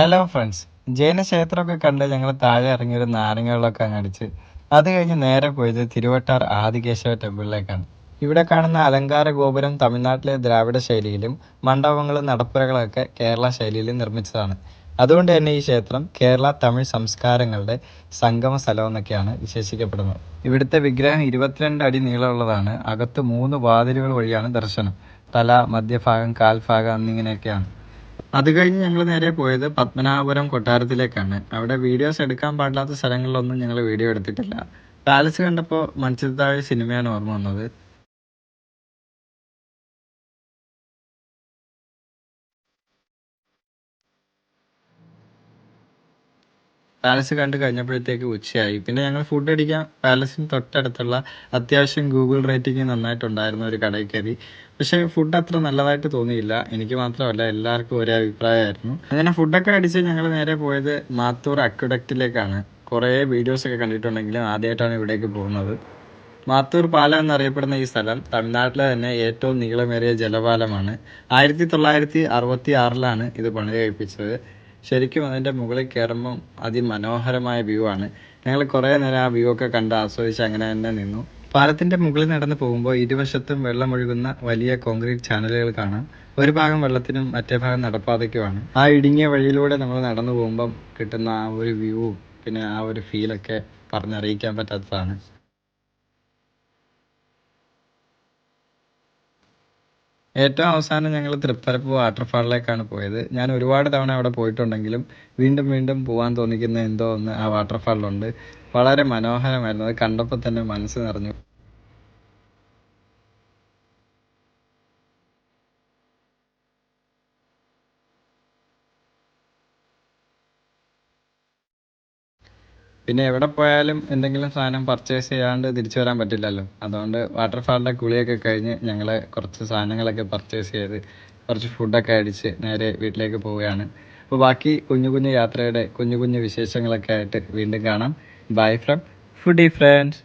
Hello friends ജൈന ക്ഷേത്രമൊക്കെ കണ്ട് ഞങ്ങൾ താഴെ ഇറങ്ങി ഒരു നാരങ്ങകളൊക്കെ അങ്ങ് അടിച്ച്. അത് കഴിഞ്ഞ് നേരെ പോയത് തിരുവട്ടാർ ആദികേശവ ടെമ്പിളിലേക്കാണ്. ഇവിടെ കാണുന്ന അലങ്കാര ഗോപുരം തമിഴ്നാട്ടിലെ ദ്രാവിഡ ശൈലിയിലും മണ്ഡപങ്ങളും നടപ്പുരകളൊക്കെ കേരള ശൈലിയിലും നിർമ്മിച്ചതാണ്. അതുകൊണ്ട് തന്നെ ഈ ക്ഷേത്രം കേരള തമിഴ് സംസ്കാരങ്ങളുടെ സംഗമ സ്ഥലം എന്നൊക്കെയാണ് വിശേഷിക്കപ്പെടുന്നത്. ഇവിടുത്തെ വിഗ്രഹം ഇരുപത്തിരണ്ട് അടി നീളമുള്ളതാണ്. അകത്ത് മൂന്ന് വാതിലുകൾ വഴിയാണ് ദർശനം. തല മധ്യഭാഗം കാൽഭാഗം എന്നിങ്ങനെയൊക്കെയാണ്. അത് കഴിഞ്ഞ് ഞങ്ങൾ നേരെ പോയത് പത്മനാഭപുരം കൊട്ടാരത്തിലേക്കാണ്. അവിടെ വീഡിയോസ് എടുക്കാൻ പാടില്ലാത്ത സ്ഥലങ്ങളിലൊന്നും ഞങ്ങൾ വീഡിയോ എടുത്തിട്ടില്ല. പാലസ് കണ്ടപ്പോൾ മൺചിത്രത്താഴ് സിനിമയാണ് ഓർമ്മ വന്നത്. പാലസ് കണ്ട് കഴിഞ്ഞപ്പോഴത്തേക്ക് ഉച്ചയായി. പിന്നെ ഞങ്ങൾ ഫുഡ് അടിക്കാൻ പാലസിന് തൊട്ടടുത്തുള്ള അത്യാവശ്യം ഗൂഗിൾ റേറ്റിംഗ് നന്നായിട്ടുണ്ടായിരുന്ന ഒരു കടയിൽ കയറി. പക്ഷേ ഫുഡ് അത്ര നല്ലതായിട്ട് തോന്നിയില്ല. എനിക്ക് മാത്രമല്ല എല്ലാവർക്കും ഒരേ അഭിപ്രായമായിരുന്നു. അങ്ങനെ ഫുഡൊക്കെ അടിച്ച് ഞങ്ങൾ നേരെ പോയത് മാത്തൂർ അക്വഡക്റ്റിലേക്കാണ് കുറേ വീഡിയോസൊക്കെ കണ്ടിട്ടുണ്ടെങ്കിലും ആദ്യമായിട്ടാണ് ഇവിടേക്ക് പോകുന്നത്. മാത്തൂർ പാലം എന്നറിയപ്പെടുന്ന ഈ സ്ഥലം തമിഴ്നാട്ടിലെ തന്നെ ഏറ്റവും നീളമേറിയ ജലപാലമാണ്. ആയിരത്തി തൊള്ളായിരത്തി അറുപത്തി ആറിലാണ് ഇത് പണി കഴിപ്പിച്ചത് ശരിക്കും അതിന്റെ മുകളിൽ കയറുമ്പം അതിമനോഹരമായ വ്യൂ ആണ്. ഞങ്ങൾ കുറേ നേരം ആ വ്യൂ ഒക്കെ കണ്ട് ആസ്വദിച്ച് അങ്ങനെ തന്നെ നിന്നു. പാലത്തിന്റെ മുകളിൽ നടന്നു പോകുമ്പോൾ ഇരുവശത്തും വെള്ളമൊഴുകുന്ന വലിയ കോൺക്രീറ്റ് ചാനലുകൾ കാണാം. ഒരു ഭാഗം വെള്ളത്തിനും മറ്റേ ഭാഗം നടപ്പാതയ്ക്കുമാണ്. ആ ഇടുങ്ങിയ വഴിയിലൂടെ നമ്മൾ നടന്നു പോകുമ്പം കിട്ടുന്ന ആ ഒരു വ്യൂവും പിന്നെ ആ ഒരു ഫീലൊക്കെ പറഞ്ഞറിയിക്കാൻ പറ്റാത്തതാണ്. ഏറ്റവും അവസാനം ഞങ്ങൾ തൃപ്പരപ്പ് വാട്ടർഫാളിലേക്കാണ് പോയത്. ഞാൻ ഒരുപാട് തവണ അവിടെ പോയിട്ടുണ്ടെങ്കിലും വീണ്ടും വീണ്ടും പോകാൻ തോന്നിക്കുന്ന എന്തോ ഒന്ന് ആ വാട്ടർഫാളിലുണ്ട്. വളരെ മനോഹരമായിരുന്നു. അത് കണ്ടപ്പോൾ തന്നെ മനസ്സ് നിറഞ്ഞു. പിന്നെ എവിടെ പോയാലും എന്തെങ്കിലും സാധനം പർച്ചേസ് ചെയ്യാണ്ട് തിരിച്ചു വരാൻ പറ്റില്ലല്ലോ. അതുകൊണ്ട് വാട്ടർഫാളിന്റെ കുളിയൊക്കെ കഴിഞ്ഞ് ഞങ്ങൾ കുറച്ച് സാധനങ്ങളൊക്കെ പർച്ചേസ് ചെയ്ത് കുറച്ച് ഫുഡൊക്കെ അടിച്ച് നേരെ വീട്ടിലേക്ക് പോവുകയാണ്. അപ്പോൾ ബാക്കി കുഞ്ഞു കുഞ്ഞു യാത്രയുടെ കുഞ്ഞു കുഞ്ഞു വിശേഷങ്ങളൊക്കെ ആയിട്ട് വീണ്ടും കാണാം. Bye from foodie friends